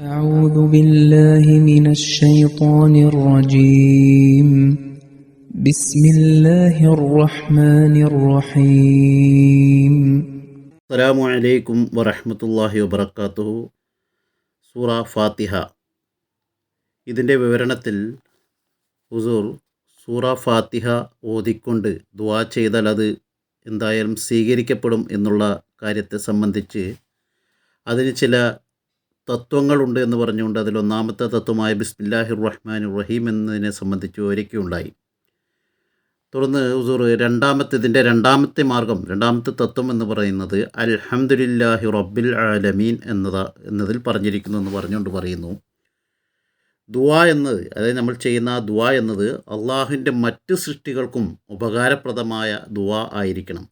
أعوذ بالله من الشيطان الرجيم بسم الله الرحمن الرحيم അസ്സലാമു അലൈക്കും വറഹ്മത്തുള്ളാഹി വബറകാതുഹു സൂറ ഫാത്തിഹ ഇതിൻ്റെ വിവരണത്തിൽ ഹുസൂർ സൂറ ഫാത്തിഹ ഓതിക്കൊണ്ട് ദുആ ചെയ്താൽ അത് എന്തായാലും സ്വീകരിക്കപ്പെടും എന്നുള്ള കാര്യത്തെ സംബന്ധിച്ച് അതിന് ചില തത്വങ്ങളുണ്ട് എന്ന് പറഞ്ഞുകൊണ്ട് അതിൽ ഒന്നാമത്തെ തത്വമായ ബിസ്മില്ലാഹിർ റഹ്മാൻ റഹീം എന്നതിനെ സംബന്ധിച്ച് ഒരുക്കിയുണ്ടായി തുടർന്ന് ഹുസൂർ രണ്ടാമത്തേതിന്റെ രണ്ടാമത്തെ മാർഗം രണ്ടാമത്തെ തത്വം എന്ന് പറയുന്നത് അൽഹംദുലില്ലാഹി റബ്ബിൽ ആലമീൻ എന്നതാ എന്നതിൽ പറഞ്ഞിരിക്കുന്നു എന്ന് പറഞ്ഞുകൊണ്ട് പറയുന്നു. ദുവാ എന്നത് അതായത് നമ്മൾ ചെയ്യുന്ന ആ ദുവാ എന്നത് അള്ളാഹുവിന്റെ മറ്റ് സൃഷ്ടികൾക്കും ഉപകാരപ്രദമായ ദുവാ ആയിരിക്കണം.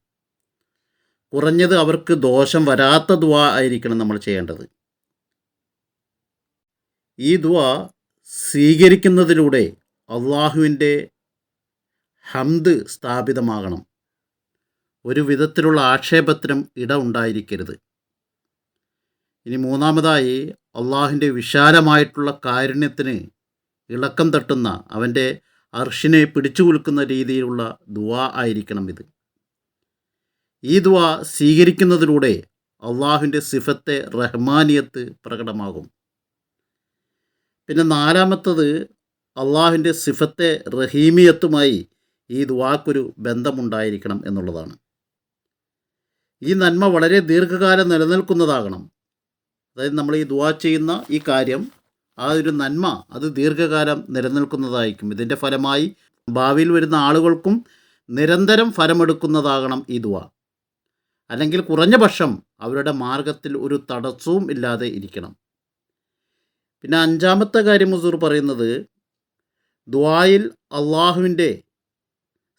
കുറഞ്ഞത് അവർക്ക് ദോഷം വരാത്ത ദുവാ ആയിരിക്കണം നമ്മൾ ചെയ്യേണ്ടത്. ഈ ദുആ സ്വീകരിക്കുന്നതിലൂടെ അള്ളാഹുവിന്റെ ഹംദ് സ്ഥാപിതമാകണം. ഒരു വിധത്തിലുള്ള ആക്ഷേപത്തിനും ഇട ഉണ്ടായിരിക്കരുത്. ഇനി മൂന്നാമതായി അള്ളാഹുവിന്റെ വിശാലമായിട്ടുള്ള കാരുണ്യത്തിന് ഇളക്കം തട്ടുന്ന അവന്റെ അർഷിനെ പിടിച്ചു കുലുക്കുന്ന രീതിയിലുള്ള ദുവാ ആയിരിക്കണം ഇത്. ഈ ദുവാ സ്വീകരിക്കുന്നതിലൂടെ അള്ളാഹുവിന്റെ സിഫത്തെ റഹ്മാനിയത്ത് പ്രകടമാകും. പിന്നെ നാലാമത്തത് അള്ളാഹുവിന്റെ സിഫത്തെ റഹീമിയത്തുമായി ഈ ദുവാക്കൊരു ബന്ധമുണ്ടായിരിക്കണം എന്നുള്ളതാണ്. ഈ നന്മ വളരെ ദീർഘകാലം നിലനിൽക്കുന്നതാകണം. അതായത് നമ്മൾ ഈ ദുവാ ചെയ്യുന്ന ഈ കാര്യം ആ ഒരു നന്മ അത് ദീർഘകാലം നിലനിൽക്കുന്നതായിരിക്കും. ഇതിന്റെ ഫലമായി ഭാവിയിൽ വരുന്ന ആളുകൾക്കും നിരന്തരം ഫലമെടുക്കുന്നതാകണം ഈ ദുവ അല്ലെങ്കിൽ കുറഞ്ഞ പക്ഷം അവരുടെ മാർഗത്തിൽ ഒരു തടസ്സവും ഇല്ലാതെ ഇരിക്കണം. പിന്നെ അഞ്ചാമത്തെ കാര്യം മുസൂർ പറയുന്നത് ദ്വായിൽ അള്ളാഹുവിന്റെ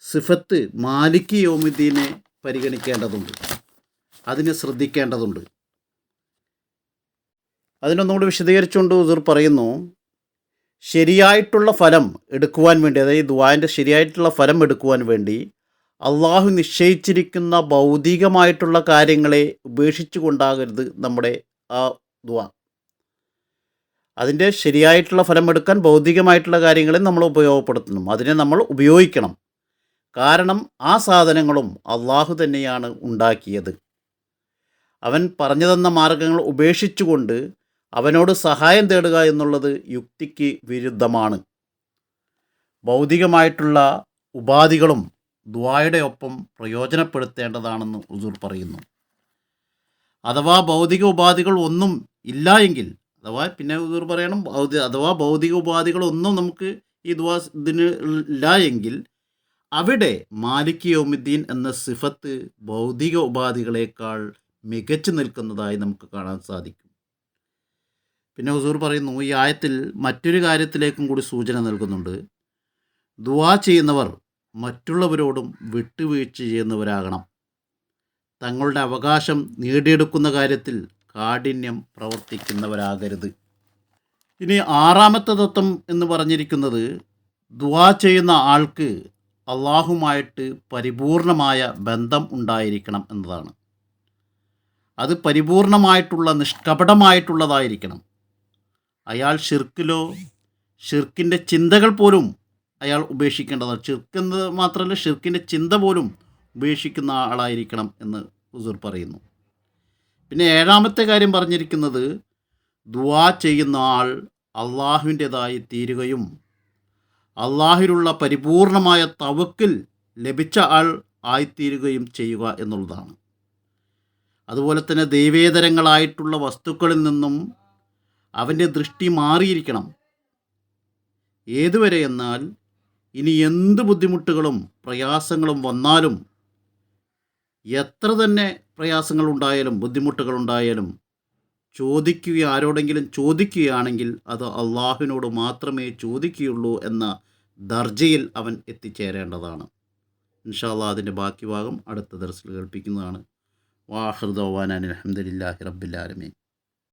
സിഫത്ത് മാലിക് യോമുദ്ദീനെ പരിഗണിക്കേണ്ടതുണ്ട്. അതിനെ ശ്രദ്ധിക്കേണ്ടതുണ്ട്. അതിനൊന്നുകൂടി വിശദീകരിച്ചുകൊണ്ട് ഉസൂർ പറയുന്നു ശരിയായിട്ടുള്ള ഫലം എടുക്കുവാൻ വേണ്ടി അതായത് ദുവാന്റെ ശരിയായിട്ടുള്ള ഫലം എടുക്കുവാൻ വേണ്ടി അള്ളാഹു നിശ്ചയിച്ചിരിക്കുന്ന ഭൗതികമായിട്ടുള്ള കാര്യങ്ങളെ ഉപേക്ഷിച്ചു കൊണ്ടാകരുത് നമ്മുടെ ആ ദുവ അതിന്റെ ശരിയായിട്ടുള്ള ഫലം എടുക്കാൻ ഭൗതികമായിട്ടുള്ള കാര്യങ്ങളെ നമ്മൾ ഉപയോഗപ്പെടുത്തുന്നു അതിനെ നമ്മൾ ഉപയോഗിക്കണം. കാരണം ആ സാധനങ്ങളും അള്ളാഹു തന്നെയാണ് ഉണ്ടാക്കിയത്. അവൻ പറഞ്ഞു തന്ന മാർഗങ്ങൾ ഉപേക്ഷിച്ചുകൊണ്ട് അവനോട് സഹായം തേടുക എന്നുള്ളത് യുക്തിക്ക് വിരുദ്ധമാണ്. ഭൗതികമായിട്ടുള്ള ഉപാധികളും ദ്വായുടെ ഒപ്പം പ്രയോജനപ്പെടുത്തേണ്ടതാണെന്ന് ഉസൂർ പറയുന്നു. അഥവാ ഭൗതിക ഉപാധികൾ ഒന്നും ഇല്ല എങ്കിൽ അഥവാ പിന്നെ പറയണം ഭൗതിക അഥവാ ഭൗതിക ഉപാധികളൊന്നും നമുക്ക് ഈ ദ്വാ ഇതിന് ഇല്ല എങ്കിൽ അവിടെ മാലിക് യോമുദ്ദീൻ എന്ന സിഫത്ത് ഭൗതിക ഉപാധികളേക്കാൾ മികച്ചു നിൽക്കുന്നതായി നമുക്ക് കാണാൻ സാധിക്കും. പിന്നെ ഹുസൂർ പറയുന്നു ഈ ആയത്തിൽ മറ്റൊരു കാര്യത്തിലേക്കും കൂടി സൂചന നൽകുന്നുണ്ട്. ദുവാ ചെയ്യുന്നവർ മറ്റുള്ളവരോടും വിട്ടുവീഴ്ച ചെയ്യുന്നവരാകണം. തങ്ങളുടെ അവകാശം നേടിയെടുക്കുന്ന കാര്യത്തിൽ കാഠിന്യം പ്രവർത്തിക്കുന്നവരാകരുത്. ഇനി ആറാമത്തെ തത്വം എന്ന് പറഞ്ഞിരിക്കുന്നത് ദുവാ ചെയ്യുന്ന ആൾക്ക് അള്ളാഹുമായിട്ട് പരിപൂർണമായ ബന്ധം ഉണ്ടായിരിക്കണം എന്നതാണ്. അത് പരിപൂർണമായിട്ടുള്ള നിഷ്കപടമായിട്ടുള്ളതായിരിക്കണം. അയാൾ ഷിർക്കിലോ ഷിർക്കിന്റെ ചിന്തകൾ പോലും അയാൾ ഉപേക്ഷിക്കേണ്ടതാണ്. ഷിർക്കെന്ന് മാത്രമല്ല ഷിർക്കിന്റെ ചിന്ത പോലും ഉപേക്ഷിക്കുന്ന ആളായിരിക്കണം എന്ന് ഹുസൂർ പറയുന്നു. പിന്നെ ഏഴാമത്തെ കാര്യം പറഞ്ഞിരിക്കുന്നത് ദുവാ ചെയ്യുന്ന ആൾ അള്ളാഹുവിന്റെതായി തീരുകയും അള്ളാഹിലുള്ള പരിപൂർണമായ തവക്കിൽ ലഭിച്ച ആൾ ആയിത്തീരുകയും ചെയ്യുക എന്നുള്ളതാണ്. അതുപോലെ തന്നെ ദൈവേതരങ്ങളായിട്ടുള്ള വസ്തുക്കളിൽ നിന്നും അവന്റെ ദൃഷ്ടി മാറിയിരിക്കണം. ഏതുവരെ എന്നാൽ ഇനി എന്ത് ബുദ്ധിമുട്ടുകളും പ്രയാസങ്ങളും വന്നാലും എത്ര തന്നെ ബുദ്ധിമുട്ടുകൾ ഉണ്ടായാലും ചോദിക്കുക ആരോടെങ്കിലും ചോദിക്കുകയാണെങ്കിൽ അത് അള്ളാഹുവിനോട് മാത്രമേ ചോദിക്കുകയുള്ളൂ എന്ന ദർജയിൽ അവൻ എത്തിച്ചേരേണ്ടതാണ്. ഇൻഷാല്ലാ അതിന്റെ ബാക്കി ഭാഗം അടുത്ത ദർശനം കേൾപ്പിക്കുന്നതാണ്. വാഹൃദവാൻ അലഹമുല്ലാഹി റബ്ബിലാലമീൻ